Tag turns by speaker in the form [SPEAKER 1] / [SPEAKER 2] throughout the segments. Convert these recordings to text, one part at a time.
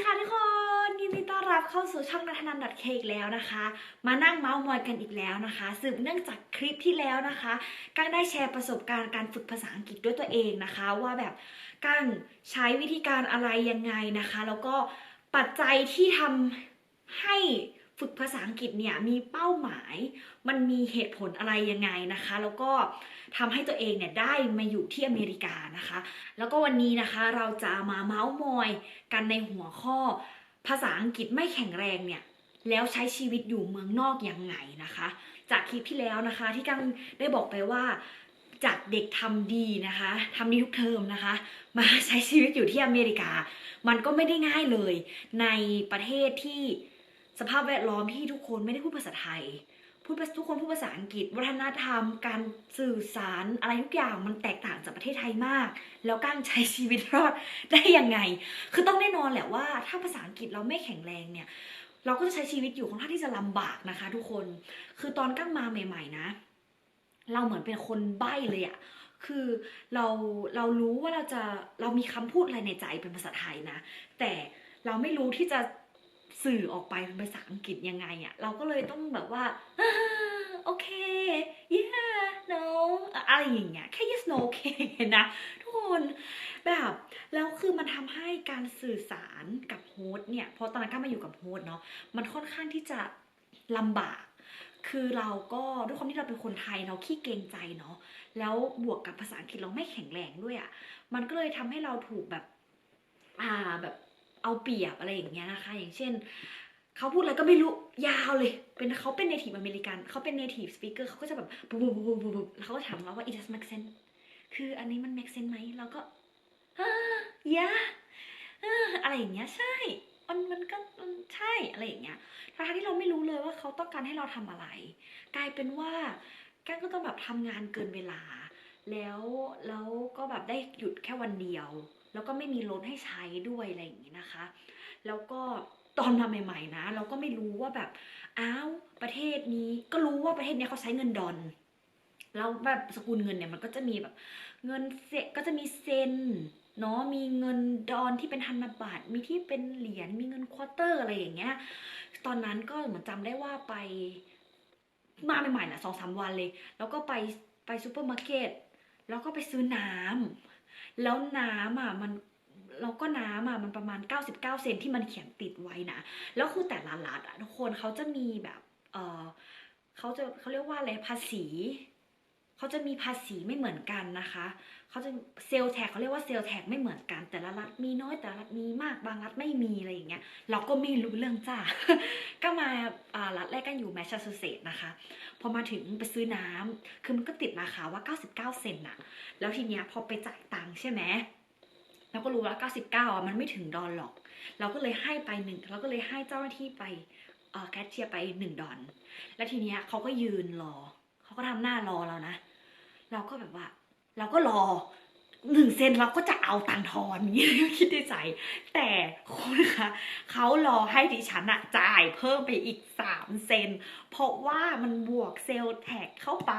[SPEAKER 1] ดีค่ะทุกคนยินดีต้อนรับเข้าสู่ช่องนัทนันดอทเคกแล้วนะคะ มานั่งเมาส์มอยกันอีกแล้วนะคะ สืบเนื่องจากคลิปที่แล้วนะคะก้งได้แชร์ประสบการณ์การฝึกภาษาอังกฤษด้วยตัวเองนะคะ ว่าแบบก้งใช้วิธีการอะไรยังไงนะคะ แล้วก็ปัจจัยที่ทำให้ ฝึกภาษาอังกฤษเนี่ยมีเป้าหมาย มันมีเหตุผลอะไรยังไงนะคะ แล้วก็ทำให้ตัวเองเนี่ยได้มาอยู่ที่อเมริกานะคะ แล้วก็วันนี้นะคะเราจะมาเมาส์มอยกันในหัวข้อ ภาษาอังกฤษไม่แข็งแรงเนี่ยแล้วใช้ชีวิตอยู่เมืองนอกยังไงนะคะ จากคลิปที่แล้วนะคะที่กังได้บอกไปว่าจากเด็กทำดีนะคะทำดีทุกเทอมนะคะ มาใช้ชีวิตอยู่ที่อเมริกา มันก็ไม่ได้ง่ายเลย ในประเทศที่ สภาพแวดล้อมที่ทุกคนไม่ได้พูดภาษาไทย พูดทุกคนพูดภาษาอังกฤษ วัฒนธรรม การสื่อสารอะไรทุกอย่างมันแตกต่างจากประเทศไทยมาก แล้วก้างใช้ชีวิตรอดได้ยังไง คือต้องแน่นอนแหละว่า ถ้าภาษาอังกฤษเราไม่แข็งแรงเนี่ย เราก็จะใช้ชีวิตอยู่ค่อนข้างที่จะลำบากนะคะ ทุกคน คือตอนก้างมาใหม่ ๆ นะ เราเหมือนเป็นคนใบ้เลยอะคือเราเรารู้ว่าเราจะเรามีคำพูดอะไรในใจเป็นภาษาไทยนะ แต่เราไม่รู้ที่จะ สื่อออกไปเป็นภาษาอังกฤษยังไงอะเราก็เลยต้องแบบว่าโอเค yeah no อะไรอย่างเงี้ยแค่ yes no โอเคนะทุกคนแบบแล้วคือมันทำให้การสื่อสารกับโฮสเนี่ยพราะตอนนั้นก็มาอยู่กับโฮสเนาะมันค่อนข้างที่จะลำบาก คือเราก็ด้วยความที่เราเป็นคนไทยเราขี้เกรงใจเนาะแล้วบวกกับภาษาอังกฤษเราไม่แข็งแรงด้วยอะ่ะมันก็เลยทำให้เราถูกแบบอ่าแบบ เอาเปรียบอะไรอย่างเงี้ยนะคะ อย่างเช่นเขาพูดอะไรก็ไม่รู้ยาวเลย เป็นเขาเป็น native อเมริกันเขาเป็น native speaker เขาก็จะแบบปุ๊บปุ๊บปุ๊บปุ๊บปุ๊บแล้วเขาก็ถามเราว่า it does make sense คืออันนี้มัน make sense ไหมเราก็อ่า yeah อ่าอะไรอย่างเงี้ยใช่มันมันก็ใช่อะไรอย่างเงี้ยทั้งที่เราไม่รู้เลยว่าเขาต้องการให้เราทำอะไร กลายเป็นว่าแก้ก็ต้องแบบทำงานเกินเวลา แล้วแล้วก็แบบได้หยุดแค่วันเดียว แล้วก็ไม่มีรถให้ใช้ด้วยอะไรอย่างงี้นะคะ แล้วก็ตอนมาใหม่ ๆ นะ เราก็ไม่รู้ว่าแบบอ้าวประเทศนี้ก็รู้ว่าประเทศเนี้ยเขาใช้เงินดอลแล้วแบบสกุลเงินเนี่ยมันก็จะมีแบบเงินเซก็จะมีเซนเนาะมีเงินดอลที่เป็นธนบัตรมีที่เป็นเหรียญมีเงินควอเตอร์อะไรอย่างเงี้ย ตอนนั้นก็เหมือนจำได้ว่าไปมาใหม่ๆนะสองสามวันเลย แล้วก็ไปไปซูเปอร์มาร์เก็ตแล้วก็ไปซื้อน้ำ แล้วน้ำอะมันแล้วก็น้ำอะมันประมาณ 99 เซนที่มันเขียนติดไว้นะ แล้วคือแต่ละรัฐอะทุกคนเขาจะมีแบบเออเขาจะเขาเรียกว่าอะไรภาษี เขาจะมีภาษีไม่เหมือนกันนะคะ เขาจะเซลแท็กเขาเรียกว่าเซลแท็กไม่เหมือนกัน แต่ละรัฐมีน้อยแต่ละรัฐมีมากบางรัฐไม่มีอะไรอย่างเงี้ยเราก็ไม่รู้เรื่องจ้า ก็มารัฐแรกกันอยู่แมสซาชูเซตส์นะคะ พอมาถึงไปซื้อน้ำคือมันก็ติดราคาว่า 99 เซนต์น่ะแล้วทีเนี้ยพอไปจ่ายตังค์ใช่ไหมเราก็รู้ว่า99 อะ มันไม่ถึงดอลหรอก เราก็เลยให้ไปหนึ่งเราก็เลยให้เจ้าหน้าที่ไปแคชเชียร์ไปหนึ่งดอลแล้วทีเนี้ยเขาก็ยืนรอ เขาก็ทำหน้ารอเรานะ เราก็แบบว่า เราก็รอหนึ่งเซนเราก็จะเอาตังทอนนี้คิดในใจแต่คุณคะเขารอให้ดิฉันอะจ่ายเพิ่มไปอีกสามเซนเพราะว่ามันบวกเซลแท็กเข้าไป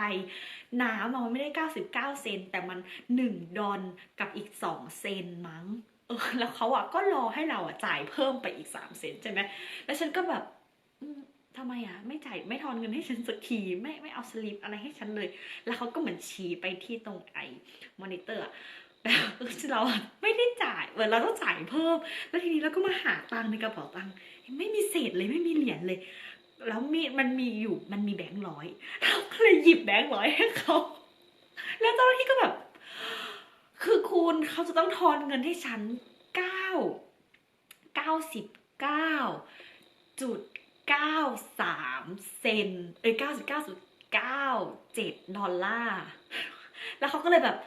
[SPEAKER 1] น้ำมันไม่ได้ 99 เซนแต่มัน 1 ดอลกับอีก 2 เซนมั้งเออแล้วเขาอะก็รอให้เราอะจ่ายเพิ่มไปอีก 3 เซนใช่ไหมแล้วฉันก็แบบ ทำไมอะไม่จ่ายไม่ทอนเงินให้ฉันสักทีไม่ไม่เอาสลิปอะไรให้ฉันเลย แล้วเขาก็เหมือนชี้ไปที่ตรงไอ้มอนิเตอร์แบบเราไม่ได้จ่ายเหมือนเราต้องจ่ายเพิ่ม แล้วทีนี้เราก็มาหาตังในกระเป๋าตังไม่มีเศษเลยไม่มีเหรียญเลย แล้วมีมันมีอยู่มันมีแบงค์ร้อยเราก็เลยหยิบแบงค์ร้อยให้เขาแล้วเจ้าหน้าที่ก็แบบ คือคุณเขาจะต้องทอนเงินให้ฉันเก้าเก้าสิบเก้าจุด เก้าสามเซนเอ้ยเก้าสิบเก้าจุดเก้าเจ็ดดอลลาร์ แล้วเขาก็เลยแบบ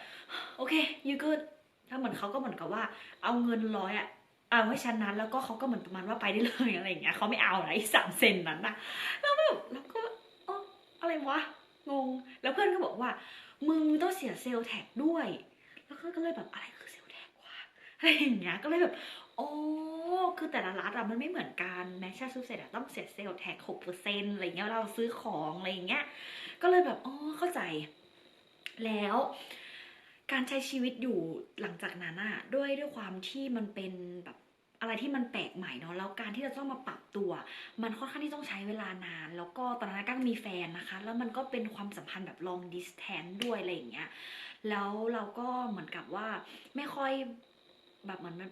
[SPEAKER 1] โอเค you good ถ้าเหมือนเขาก็เหมือนกับว่า เอาเงินร้อยอะเอาให้ฉันนั้น แล้วก็เขาก็เหมือนประมาณว่าไปได้เลยอะไรอย่างเงี้ยเขาไม่เอาอะไรสามเซนนั้นนะแล้วแบบแล้วก็เอออะไรวะ งง แล้วเพื่อนก็บอกว่า มึงต้องเสียเซลแท็กด้วย แล้วก็เลยแบบอะไรคือเซลแท็กวะอะไรอย่างเงี้ย ก็เลยแบบ โอ้คือแต่ละรัฐอะมันไม่เหมือนกันแมชชั่นซูเซตอะต้องเสียเซลล์แท็กหกเปอร์เซ็นต์อะไรเงี้ยเราซื้อของอะไรอย่างเงี้ยก็เลยแบบอ๋อเข้าใจ แล้ว การใช้ชีวิตอยู่หลังจากนั้นอะด้วยด้วยความที่มันเป็นแบบอะไรที่มันแปลกใหม่เนาะแล้วการที่เราต้องมาปรับตัว มันค่อนข้างที่ต้องใช้เวลานาน แล้วก็ตอนนั้นก้างมีแฟนนะคะ แล้วมันก็เป็นความสัมพันธ์แบบ long distance ด้วยอะไรอย่างเงี้ยแล้วเราก็เหมือนกับว่าไม่ค่อย แบบเหมือนมัน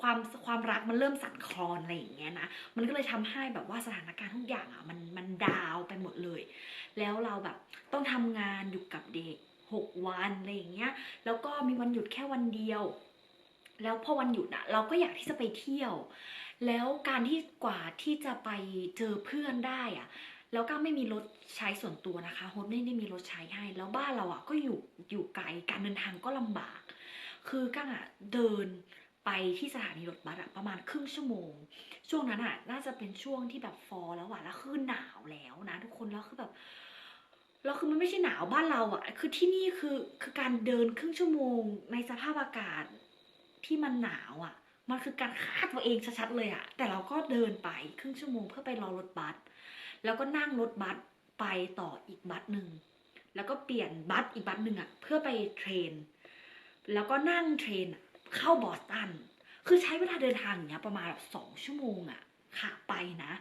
[SPEAKER 1] ความความรักมันเริ่มสั่นคลอนอะไรอย่างเงี้ยนะ มันก็เลยทำให้แบบว่าสถานการณ์ทุกอย่างอะมันมันดาวไปหมดเลย แล้วเราแบบต้องทำงานอยู่กับเด็กหกวันอะไรอย่างเงี้ย แล้วก็มีวันหยุดแค่วันเดียว แล้วพอวันหยุดอะเราก็อยากที่จะไปเที่ยว แล้วการที่กว่าที่จะไปเจอเพื่อนได้อะแล้วก็ไม่มีรถใช้ส่วนตัวนะคะโฮสไม่ได้มีรถใช้ให้ แล้วบ้านเราอะก็อยู่อยู่ไกล การเดินทางก็ลำบาก คือกั้งอะเดินไปที่สถานีรถบัสอะประมาณครึ่งชั่วโมง ช่วงนั้นอะน่าจะเป็นช่วงที่แบบฟอแล้วอะแล้วคือหนาวแล้วนะ ทุกคนแล้วคือแบบแล้วคือมันไม่ใช่หนาวบ้านเราอะคือที่นี่คือคือการเดินครึ่งชั่วโมง ในสภาพอากาศที่มันหนาวอะมันคือการฆ่าตัวเองชัดๆเลยอะแต่เราก็เดินไปครึ่งชั่วโมงเพื่อไปรอรถบัสแล้วก็นั่งรถบัสไปต่ออีกบัสหนึ่งแล้วก็เปลี่ยนบัสอีกบัสหนึ่งอะเพื่อไปเทรน แล้วก็นั่งเทรนเข้าบอสตัน คือใช้เวลาเดินทางอย่างเงี้ยประมาณแบบสองชั่วโมงอะขาไปนะ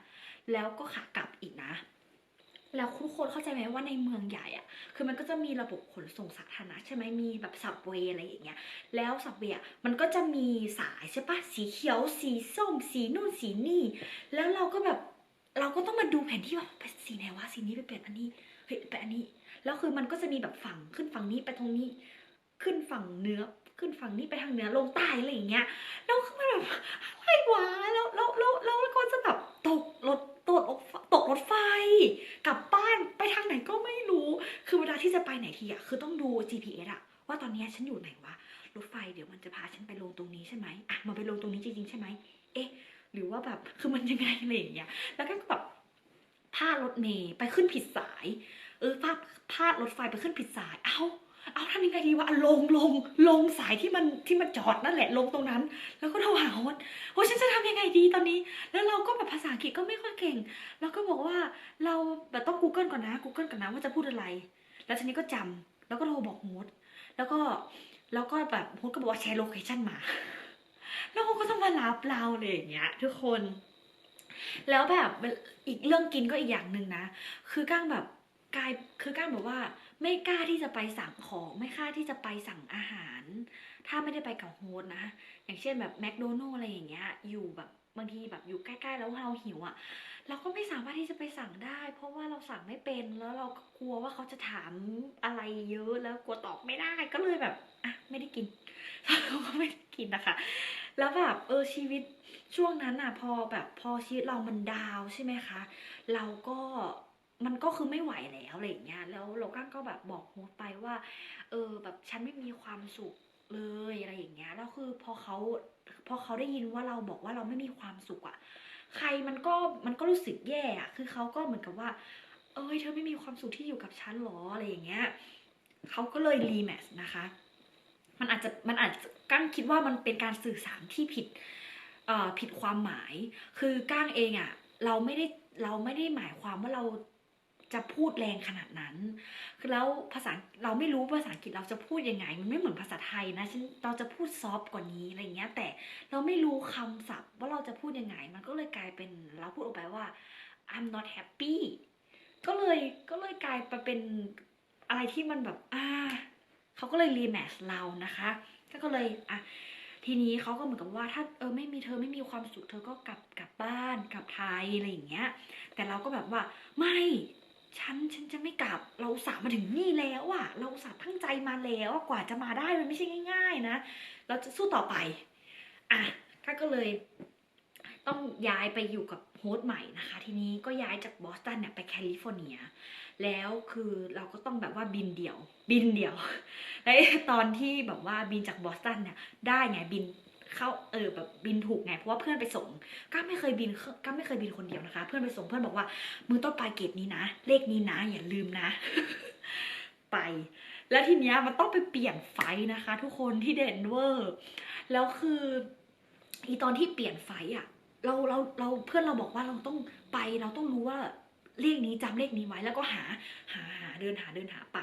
[SPEAKER 1] แล้วก็ขากลับอีกนะ แล้วทุกคนเข้าใจไหมว่าในเมืองใหญ่อะคือมันก็จะมีระบบขนส่งสาธารณะใช่ไหมมีแบบสับเวย์อะไรอย่างเงี้ย แล้วสับเวย์อะมันก็จะมีสายใช่ปะสีเขียว สีส้ม สีนู่นสีนี่ แล้วเราก็แบบเราก็ต้องมาดูแผนที่ว่าไปสีไหนวะสีนี้ไปเปลี่ยนอันนี้เฮ้ยไปอันนี้แล้วคือมันก็จะมีแบบฝั่งขึ้นฝั่งนี้ไปตรงนี้ ขึ้นฝั่งเนื้อขึ้นฝั่งนี้ไปทางเหนือลงใต้อะไรอย่างเงี้ยแล้วคือมันแบบอะไรวะแล้วแล้วแล้วแล้วแล้วก็จะแบบตกรถตกรถตกรถไฟ กลับบ้านไปทางไหนก็ไม่รู้ คือเวลาที่จะไปไหนทีอะคือต้องดู GPS อะว่าตอนนี้ฉันอยู่ไหนวะรถไฟเดี๋ยวมันจะพาฉันไปลงตรงนี้ใช่ไหมอะมันไปลงตรงนี้จริงๆใช่ไหมเอ๊ะ หรือว่าแบบคือมันยังไงอะไรอย่างเงี้ยแล้วก็แบบพลาดรถเมย์ไปขึ้นผิดสาย เออพลาดพลาดรถไฟไปขึ้นผิดสาย เอ้า เอาทำยังไงดีวะอะลงลงลงสายที่มันที่มันจอดนั่นแหละลงตรงนั้น แล้วก็โทรหาโฮสโฮสฉันจะทำยังไงดีตอนนี้ แล้วเราก็แบบภาษาอังกฤษก็ไม่ค่อยเก่ง แล้วก็บอกว่าเราแบบต้อง Google ก่อนนะ Google ก่อนนะว่าจะพูดอะไร แล้วทีนี้ก็จำแล้วก็โทรบอกโฮสแล้วก็แล้วก็แบบโฮสก็บอกว่าแชร์โลเคชั่นมา แล้วเขาก็ต้องมารับเราเลยอย่างเงี้ย ทุกคน แล้วแบบอีกเรื่องกินก็อีกอย่างหนึ่งนะ คือก้างแบบ กายคือก้างแบบว่า ไม่กล้าที่จะไปสั่งของ ไม่กล้าที่จะไปสั่งอาหาร ถ้าไม่ได้ไปกับโฮสนะ อย่างเช่นแบบแมคโดนัลอะไรอย่างเงี้ยอยู่แบบบางทีแบบอยู่ใกล้ๆแล้วเราหิวอะ่ะ เราก็ไม่สามารถที่จะไปสั่งได้ เพราะว่าเราสั่งไม่เป็นแล้วเรากลัวว่าเขาจะถามอะไรเยอะแล้วกลัวตอบไม่ได้ก็เลยแบบอะไม่ได้กินเราก็ไม่ได้กินนะคะ แล้วแบบเออชีวิตช่วงนั้นอะพอแบบพอชีวิตเรามันดาวใช่ไหมคะ เราก็ มันก็คือไม่ไหวแล้วอะไรอย่างเงี้ย แล้วเราก็ก็แบบบอกโฮสไปว่า เออแบบฉันไม่มีความสุขเลยอะไรอย่างเงี้ย แล้วคือพอเขาพอเขาได้ยินว่าเราบอกว่าเราไม่มีความสุขอะใครมันก็มันก็รู้สึกแย่อะคือเขาก็เหมือนกับว่า เอ้ยเธอไม่มีความสุขที่อยู่กับฉันหรออะไรอย่างเงี้ยเขาก็เลยรีแมทนะคะ มันอาจจะมันอาจจะก้างคิดว่ามันเป็นการสื่อสารที่ผิดเอ่อผิดความหมาย คือก้างเองอะเราไม่ได้เราไม่ได้หมายความว่าเรา จะพูดแรงขนาดนั้น คือแล้วภาษาเราไม่รู้ภาษาอังกฤษเราจะพูดยังไง มันไม่เหมือนภาษาไทยนะฉันเราจะพูดซอฟกว่านี้อะไรเงี้ย แต่เราไม่รู้คำศัพท์ว่าเราจะพูดยังไง มันก็เลยกลายเป็นเราพูดออกไปว่า I'm not happy ก็เลยก็เลยกลายไปเป็นอะไรที่มันแบบอ่าเขาก็เลยรีแมทเรานะคะก็เลยอะทีนี้เขาก็เหมือนกับว่าถ้าเออไม่มีเธอไม่มีความสุขเธอก็กลับกลับบ้านกลับไทยอะไรอย่างเงี้ย แต่เราก็แบบว่าไม่ ฉันฉันจะไม่กลับเราสามาถึงนี่แล้วอะเราอุตสาห์ตั้งใจมาแล้วอะกว่าจะมาได้มันไม่ใช่ง่าย ๆ นะ เราจะสู้ต่อไปอะข้าก็เลยต้องย้ายไปอยู่กับโฮสต์ใหม่นะคะ ทีนี้ก็ย้ายจากบอสตันเนี่ยไปแคลิฟอร์เนีย แล้วคือเราก็ต้องแบบว่าบินเดี่ยว บินเดี่ยว แล้วตอนที่แบบว่าบินจากบอสตันเนี่ยได้ไงบิน เข้าเออแบบบินถูกไงเพราะว่าเพื่อนไปส่งก้าไม่เคยบินก้าไม่เคยบินคนเดียวนะคะ เพื่อนไปส่งเพื่อนบอกว่ามึงต้องไปเกตนี้นะ เลขนี้นะ อย่าลืมนะ ไป แล้วทีเนี้ยมันต้องไปเปลี่ยนไฟนะคะ ทุกคนที่เดนเวอร์แล้วคืออีตอนที่เปลี่ยนไฟอะเราเราเราเพื่อนเราบอกว่าเราต้องไปเราต้องรู้ว่าเลขนี้จำเลขนี้ไว้แล้วก็หาหาหาเดินหาเดินหาไป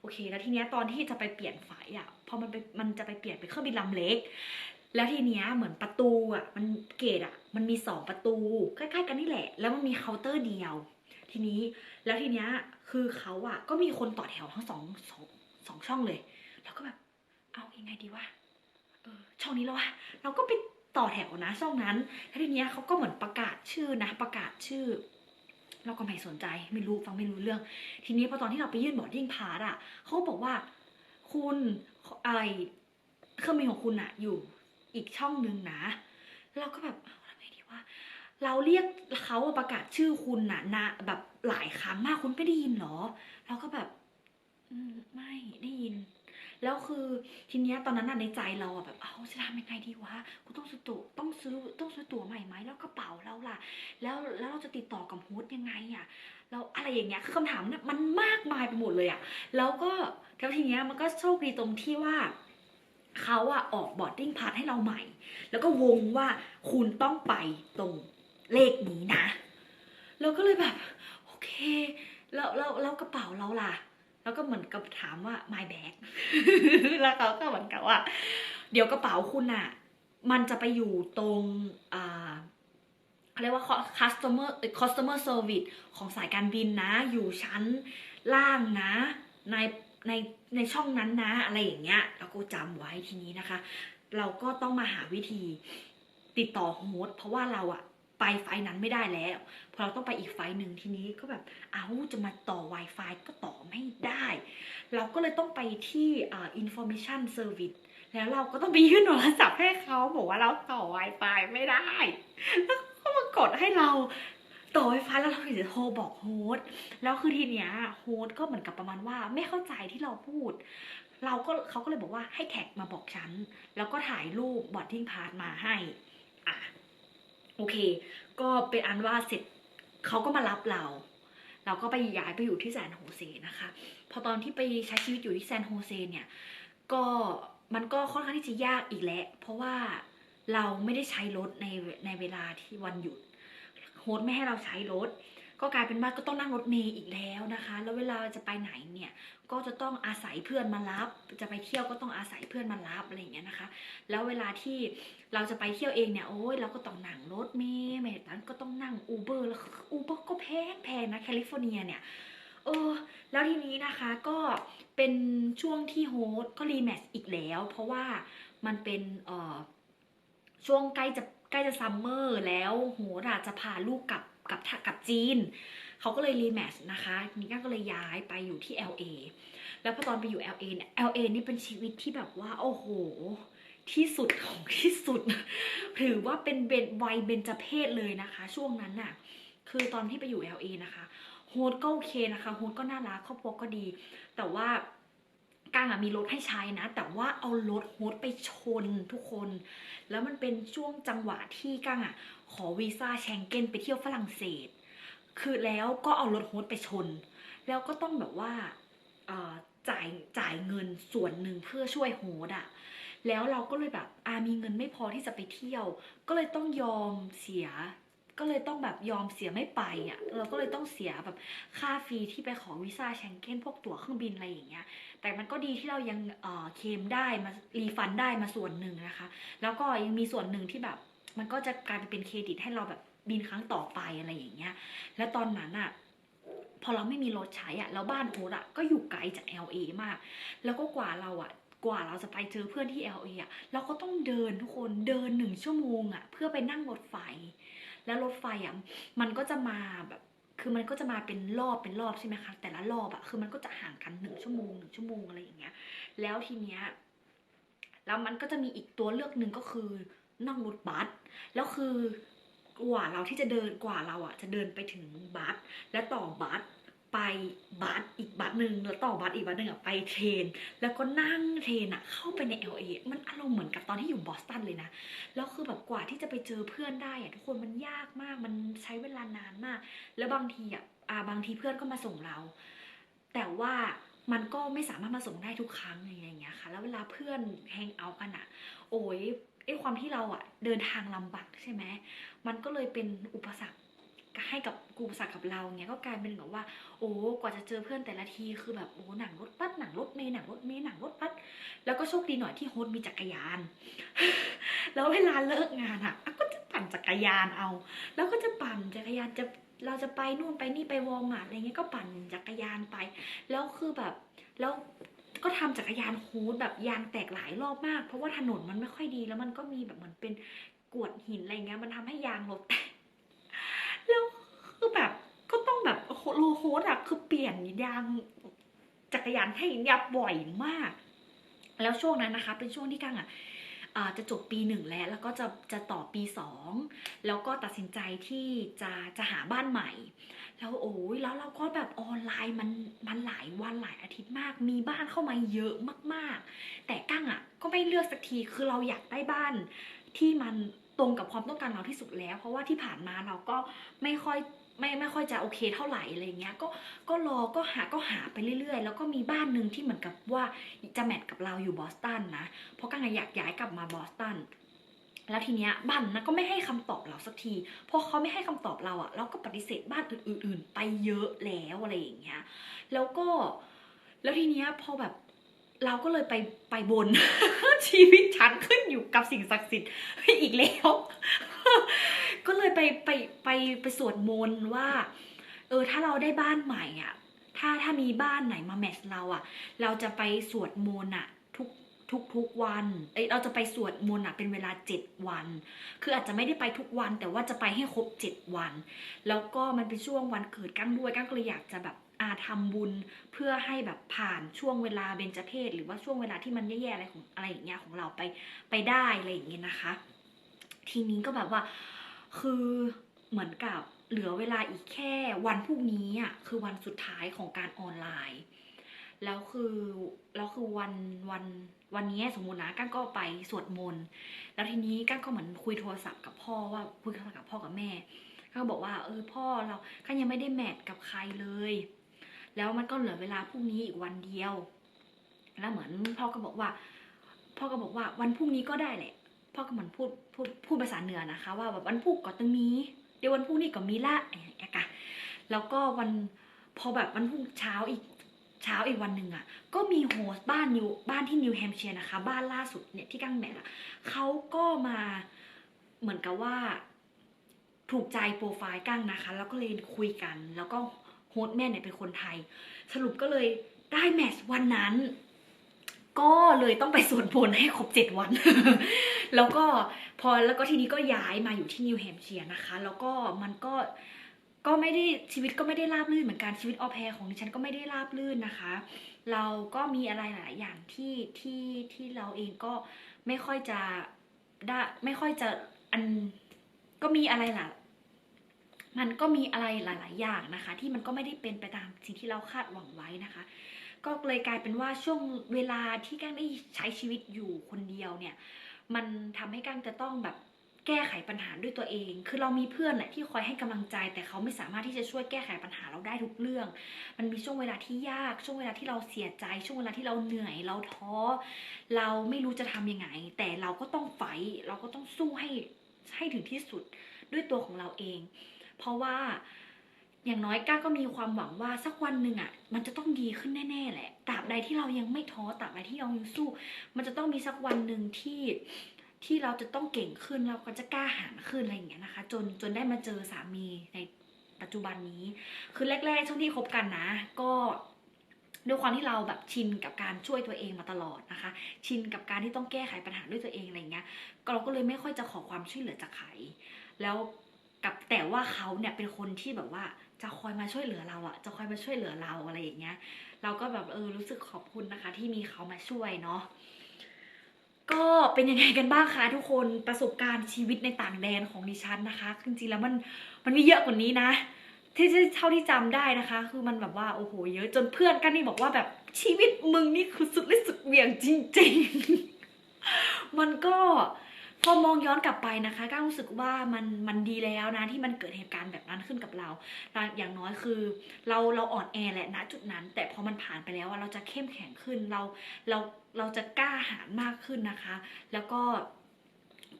[SPEAKER 1] โอเค แล้วทีเนี้ยตอนที่จะไปเปลี่ยนไฟอะพอมันไปมันจะไปเปลี่ยนเป็นเครื่องบินลำเล็ก แล้วทีเนี้ยเหมือนประตูอะมันเกตอะ มันมีสองประตูใกล้ๆกันนี่แหละ แล้วมันมีเคาน์เตอร์เดียว ทีนี้แล้วทีเนี้ยคือเขาอะ ก็มีคนต่อแถวทั้งสองสองสองช่องเลยแล้วก็แบบเอายังไงดีวะเออช่องนี้แล้ววะเราก็ไปต่อแถวนะช่องนั้นแล้วทีเนี้ยเขาก็เหมือนประกาศชื่อนะประกาศชื่อ เราก็ไม่สนใจไม่รู้ฟังไม่รู้เรื่อง ทีนี้พอตอนที่เราไปยื่นบอร์ดดิ้งพาสอะเขาบอกว่าคุณไรเครื่องบินของคุณอะอยู่ อีกช่องหนึ่งนะ เราก็แบบเอาทำไงดีว่า เราเรียกเขาประกาศชื่อคุณนะนะแบบหลายครั้งมากคุณไม่ได้ยินเหรอ เราก็แบบอไม่ได้ยิน แล้วคือทีเนี้ยตอนนั้นในใจเราอะแบบเอาจะทำยังไงดีวะกูต้องซื้อตั๋วต้องซื้อต้องซื้อตั๋วใหม่ไหมแล้วกระเป๋าเราล่ะ แล้วแล้วเราจะติดต่อกับโฮสยังไงอะแล้วอะไรอย่างเงี้ยคือคำถามเนี่ยมันมากมายไปหมดเลยอะแล้วก็แล้วทีเนี้ยมันก็โชคดีตรงที่ว่า เขาอะออกบอร์ดดิ้งพาสให้เราใหม่ แล้วก็วงว่าคุณต้องไปตรงเลขนี้นะ เราก็เลยแบบ โอเค แล้วแล้วแล้วกระเป๋าเราล่ะ แล้วก็เหมือนกับถามว่า my bag แล้วเขาก็เหมือนกับว่า เดี๋ยวกระเป๋าคุณอะมันจะไปอยู่ตรงอ่าเรียกว่า customer เอ่อ customer service ของสายการบินนะ อยู่ชั้นล่างนะ ใน ในในช่องนั้นนะอะไรอย่างเงี้ยเราก็จำไว้ทีนี้นะคะ เราก็ต้องมาหาวิธีติดต่อโฮสเพราะว่าเราอะไปไฟนั้นไม่ได้แล้วพราะเราต้องไปอีกไฟหนึ่งทีนี้ก็แบบเอาจะมาต่อ Wi-Fi ก็ต่อไม่ได้ เราก็เลยต้องไปที่อ่า information service แล้วเราก็ต้องไปยื่นโทรศัพท์ให้เขาบอกว่าเราต่อ Wi-Fi ไม่ได้แล้วก็มากดให้เรา ต่อ Wi-Fi แล้วเราถึงจะโทรบอกโฮสแล้วคือทีเนี้ยโฮสก็เหมือนกับประมาณว่าไม่เข้าใจที่เราพูด เราก็เขาก็เลยบอกว่าให้แท็กมาบอกฉัน แล้วก็ถ่ายรูปบอดทิ้งพาสมาให้อะโอเค ก็เป็นอันว่าเสร็จเขาก็มารับเรา เราก็ไปย้ายไปอยู่ที่แซนโฮเซนะคะ พอตอนที่ไปใช้ชีวิตอยู่ที่แซนโฮเซเนี่ยก็มันก็ค่อนข้างที่จะยากอีกแล้วเพราะว่าเราไม่ได้ใช้รถในในเวลาที่วันหยุด โฮสต์ไม่ให้เราใช้รถ ก็กลายเป็นว่าก็ต้องนั่งรถเมล์อีกแล้วนะคะ แล้วเวลาจะไปไหนเนี่ยก็จะต้องอาศัยเพื่อนมารับ จะไปเที่ยวก็ต้องอาศัยเพื่อนมารับอะไรอย่างเงี้ยนะคะ แล้วเวลาที่เราจะไปเที่ยวเองเนี่ยโอ้ยเราก็ต้องนั่งรถเมล์ไม่นั้นก็ต้องนั่งอูเบอร์แล้วอูเบอร์ก็แพงแพงนะแคลิฟอร์เนียเนี่ยเออแล้วทีนี้นะคะก็เป็นช่วงที่โฮสต์ก็รีแมทอีกแล้ว เพราะว่ามันเป็นเอ่อช่วงใกล้จะ ใกล้จะซัมเมอร์แล้วโฮสต์อะจะพาลูกกลับกับกับจีน เขาก็เลยรีแมทช์นะคะทีนี้ก็เลยย้ายไปอยู่ที่ LA แล้วพอตอนไปอยู่ LA เนี่ย LA นี่เป็นชีวิตที่แบบว่า โอ้โห ที่สุดของที่สุด ถือว่าเป็นเบนวัยเบญจเพศเลยนะคะ ช่วงนั้นน่ะ คือตอนที่ไปอยู่ LA นะคะ โฮสก็โอเคนะคะ โฮสก็น่ารักครอบครัวก็ดี แต่ว่า ก้างอะมีรถให้ใช้นะ แต่ว่าเอารถโฮสไปชนทุกคน แล้วมันเป็นช่วงจังหวะที่ก้างอะขอวีซ่าแชงเก้นไปเที่ยวฝรั่งเศส คือแล้วก็เอารถโฮสไปชน แล้วก็ต้องแบบว่าจ่ายจ่ายเงินส่วนหนึ่งเพื่อช่วยโฮสต์อะแล้วเราก็เลยแบบอามีเงินไม่พอที่จะไปเที่ยว ก็เลยต้องยอมเสีย ก็เลยต้องแบบยอมเสียไม่ไปอะ่ะ เราก็เลยต้องเสียแบบค่าฟรีที่ไปขอวีซ่าแชงเก้นพวกตั๋วเครื่องบินอะไรอย่างเงี้ย แต่มันก็ดีที่เรายังเออเคลมได้มารีฟันได้มาส่วนหนึ่งนะคะ แล้วก็ยังมีส่วนหนึ่งที่แบบ มันก็จะกลายไปเป็นเครดิตให้เราแบบบินครั้งต่อไปอะไรอย่างเงี้ย แล้วตอนนั้นอะพอเราไม่มีรถใช้อะแล้วบ้านโฮสต์อะก็อยู่ไกลจาก LA มาก แล้วก็กว่าเราอะกว่าเราจะไปเจอเพื่อนที่ LA อะเราก็ต้องเดินทุกคนเดินหนึ่งชั่วโมงอะเพื่อไปนั่งรถไฟ แล้วรถไฟอะมันก็จะมาแบบ คือมันก็จะมาเป็นรอบเป็นรอบใช่ไหมคะ แต่ละรอบอะคือมันก็จะห่างกันหนึ่งชั่วโมงหนึ่งชั่วโมงอะไรอย่างเงี้ย แล้วทีเนี้ยแล้วมันก็จะมีอีกตัวเลือกหนึ่งก็คือนั่งรถบัสแล้วคือกว่าเราที่จะเดินกว่าเราอะจะเดินไปถึงบัสแล้วต่อบัส ไปบัสอีกบัสหนึ่งแล้วต่อบัสอีกบัสหนึ่งอะไปเทรน แล้วก็นั่งเทรนอะเข้าไปใน LA มันอารมณ์เหมือนกับตอนที่อยู่บอสตันเลยนะแล้วคือแบบกว่าที่จะไปเจอเพื่อนได้อะทุกคนมันยากมากมันใช้เวลานานมาก แล้วบางทีอะอ่าบางทีเพื่อนก็มาส่งเรา แต่ว่ามันก็ไม่สามารถมาส่งได้ทุกครั้งอะไรอย่างเงี้ยค่ะ แล้วเวลาเพื่อนแฮงเอาท์กันอะโอ้ยไอ้ความที่เราอะเดินทางลำบากใช่ไหมมันก็เลยเป็นอุปสรรค ให้กับอุปสรรคกับเราเงี้ยก็กลายเป็นแบบว่า โอ้กว่าจะเจอเพื่อนแต่ละทีคือแบบโอ้หนังรถบัสหนังรถเมล์หนังรถเมล์หนังรถบัสแล้วก็โชคดีหน่อยที่โฮสต์มีจักรยาน แล้วเวลาเลิกงานอะก็จะปั่นจักรยานเอา แล้วก็จะปั่นจักรยานจะเราจะไปนู่นไปนี่ไปวอลมาร์ทอะไรเงี้ยก็ปั่นจักรยานไป แล้วคือแบบแล้วก็ทำจักรยานฮูดแบบยางแตกหลายรอบมาก เพราะว่าถนนมันไม่ค่อยดีแล้วมันก็มีแบบเหมือนเป็นกวดหินอะไรเงี้ยมันทำให้ยางรถแตก แล้วคือแบบก็ต้องแบบโลโฮดอะคือเปลี่ยนยางจักรยานให้ยับบ่อยมาก แล้วช่วงนั้นนะคะ เป็นช่วงที่กังอะอ่าจะจบปีหนึ่งแล้ว แล้วก็จะจะต่อปีสองแล้วก็ตัดสินใจที่จะจะหาบ้านใหม่ แล้วโอ้ยแล้วเราก็แบบออนไลน์มันมันหลายวันหลายอาทิตย์มาก มีบ้านเข้ามาเยอะมากๆ แต่กั้งอะก็ไม่เลือกสักทีคือเราอยากได้บ้านที่มัน ตรงกับความต้องการเราที่สุดแล้ว เพราะว่าที่ผ่านมาเราก็ไม่ค่อยไม่ไม่ค่อยจะโอเคเท่าไหร่อะไรเงี้ยก็ก็รอก็หาก็หาไปเรื่อยๆ แล้วก็มีบ้านหนึ่งที่เหมือนกับว่าจะแมทกับเราอยู่บอสตันนะเพราะกังอะอยากย้ายกลับมาบอสตันแล้วทีเนี้ยบ้านนะก็ไม่ให้คำตอบเราสักทีพอเขาไม่ให้คำตอบเราอะเราก็ปฏิเสธบ้านอื่น ๆ ไปเยอะแล้วอะไรอย่างเงี้ยแล้วก็แล้วทีเนี้ยพอแบบ เราก็เลยไปไปบน ชีวิตฉันขึ้นอยู่กับสิ่งศักดิ์สิทธิ์อีกแล้ว ก็เลยไปไปไปไปสวดมนต์ว่า เออ ถ้าเราได้บ้านใหม่อะ ถ้าถ้ามีบ้านไหนมาแมทช์เราอะ เราจะไปสวดมนต์อะทุกทุกทุกวันเอ้ยเราจะไปสวดมนต์อะเป็นเวลาเจ็ดวัน คืออาจจะไม่ได้ไปทุกวัน แต่ว่าจะไปให้ครบเจ็ดวัน แล้วก็มันเป็นช่วงวันเกิดกั้งด้วยกั้งก็เลยอยากจะแบบ อาทำบุญเพื่อให้แบบผ่านช่วงเวลาเบญจเพศหรือว่าช่วงเวลาที่มันแย่ๆอะไรของอะไรอย่างเงี้ยของเราไปไปได้อะไรอย่างเงี้ยนะคะ ทีนี้ก็แบบว่าคือเหมือนกับเหลือเวลาอีกแค่วันพรุ่งนี้อะคือวันสุดท้ายของการออนไลน์แล้วคือแล้วคือวันวันวันนี้สมมุตินะกั้งก็ไปสวดมนต์แล้วทีนี้กั้งก็เหมือนคุยโทรศัพท์กับพ่อว่าคุยโทรศัพท์กับพ่อกับแม่ก็บอกว่าเออพ่อเรากั้งยังไม่ได้แมทกับใครเลย แล้วมันก็เหลือเวลาพรุ่งนี้อีกวันเดียว แล้วเหมือนพ่อก็บอกว่า พ่อก็บอกว่าวันพรุ่งนี้ก็ได้แหละ พ่อก็เหมือนพูดพูดพูดภาษาเหนือนะคะ ว่าแบบวันพรุ่งก็ต้องมี เดี๋ยววันพรุ่งนี้ก็มีละอย่างเงี้ยค่ะแล้วก็วันพอแบบวันพรุ่งเช้าอีกเช้าอีกวันหนึ่งอะ ก็มีโฮสบ้านนิวบ้านที่นิวแฮมป์เชียร์นะคะ บ้านล่าสุดเนี่ยที่กั้งแมทอะเขาก็มาเหมือนกับว่าถูกใจโปรไฟล์กั้งนะคะ แล้วก็เลยคุยกัน แล้วก็ ฮสต์แม่เนี่ยเป็นคนไทย สรุปก็เลยได้แมทช์วันนั้น ก็เลยต้องไปสวนพลให้ครบเจ็ดวัน แล้วก็พอแล้วก็ทีนี้ก็ย้ายมาอยู่ที่นิวแฮมเชียร์นะคะ แล้วก็มันก็ก็ไม่ได้ชีวิตก็ไม่ได้ราบรื่นเหมือนกันชีวิตออแพรของดิฉันก็ไม่ได้ราบรื่นนะคะ เราก็มีอะไรหลายอย่างที่ที่ที่เราเองก็ไม่ค่อยจะได้ไม่ค่อยจะอันก็มีอะไรหล่ะ มันก็มีอะไรหลาย ๆ อย่างนะคะ ที่มันก็ไม่ได้เป็นไปตามสิ่งที่เราคาดหวังไว้นะคะ ก็เลยกลายเป็นว่าช่วงเวลาที่ก้างได้ใช้ชีวิตอยู่คนเดียวเนี่ย มันทำให้ก้างจะต้องแบบแก้ไขปัญหาด้วยตัวเอง คือเรามีเพื่อนแหละที่คอยให้กำลังใจ แต่เขาไม่สามารถที่จะช่วยแก้ไขปัญหาเราได้ทุกเรื่อง มันมีช่วงเวลาที่ยาก ช่วงเวลาที่เราเสียใจ ช่วงเวลาที่เราเหนื่อย เราท้อ เราไม่รู้จะทำยังไง แต่เราก็ต้องไฟ เราก็ต้องสู้ให้ให้ถึงที่สุดด้วยตัวของเราเอง เพราะว่าอย่างน้อยก้าก็มีความหวังว่าสักวันหนึ่งอะ มันจะต้องดีขึ้นแน่ๆแหละตราบใดที่เรายังไม่ท้อตราบใดที่เรายังสู้ มันจะต้องมีสักวันหนึ่งที่ที่เราจะต้องเก่งขึ้นเราก็จะกล้าหาญขึ้นอะไรอย่างเงี้ยนะคะ จนจนได้มาเจอสามีในปัจจุบันนี้ คือแรกๆช่วงที่คบกันนะ ก็ด้วยความที่เราแบบชินกับการช่วยตัวเองมาตลอดนะคะ ชินกับการที่ต้องแก้ไขปัญหาด้วยตัวเองอะไรเงี้ยเราก็เลยไม่ค่อยจะขอความช่วยเหลือจากใครแล้ว กับแต่ว่าเขาเนี่ยเป็นคนที่แบบว่าจะคอยมาช่วยเหลือเราอะจะคอยมาช่วยเหลือเราอะไรอย่างเงี้ย เราก็แบบเออรู้สึกขอบคุณนะคะ ที่มีเขามาช่วยเนาะก็เป็นยังไงกันบ้างคะทุกคนประสบการณ์ชีวิตในต่างแดนของดิฉันนะคะจริงๆแล้วมันมันมีเยอะกว่านี้นะที่เท่าที่จำได้นะคะ คือมันแบบว่าโอ้โหเยอะจนเพื่อนกันนี่บอกว่าแบบชีวิตมึงนี่คือสุดริสุดเหวี่ยงจริง ๆ มันก็ พอมองย้อนกลับไปนะคะก็รู้สึกว่ามันมันดีแล้วนะที่มันเกิดเหตุการณ์แบบนั้นขึ้นกับเรา อย่างน้อยคือ เราเราอ่อนแอแหละณจุดนั้น แต่พอมันผ่านไปแล้วอะเราจะเข้มแข็งขึ้นเราเราเราจะกล้าหาญมากขึ้นนะคะ แล้วก็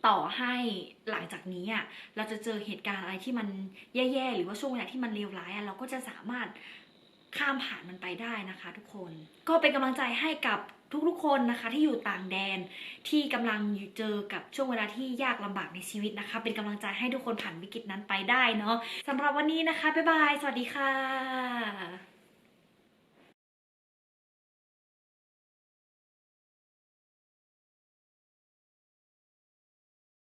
[SPEAKER 1] ต่อให้หลังจากนี้อะเราจะเจอเหตุการณ์อะไรที่มันแย่ๆหรือว่าช่วงเวลาที่มันเลวร้ายอะเราก็จะสามารถข้ามผ่านมันไปได้นะคะทุกคน ก็เป็นกำลังใจให้กับ ทุกๆคนนะคะที่อยู่ต่างแดนที่กำลังเจอกับช่วงเวลาที่ยากลำบากในชีวิตนะคะ เป็นกำลังใจให้ทุกคนผ่านวิกฤตนั้นไปได้เนาะสำหรับวันนี้นะคะบ๊ายบาย สวัสดีค่ะ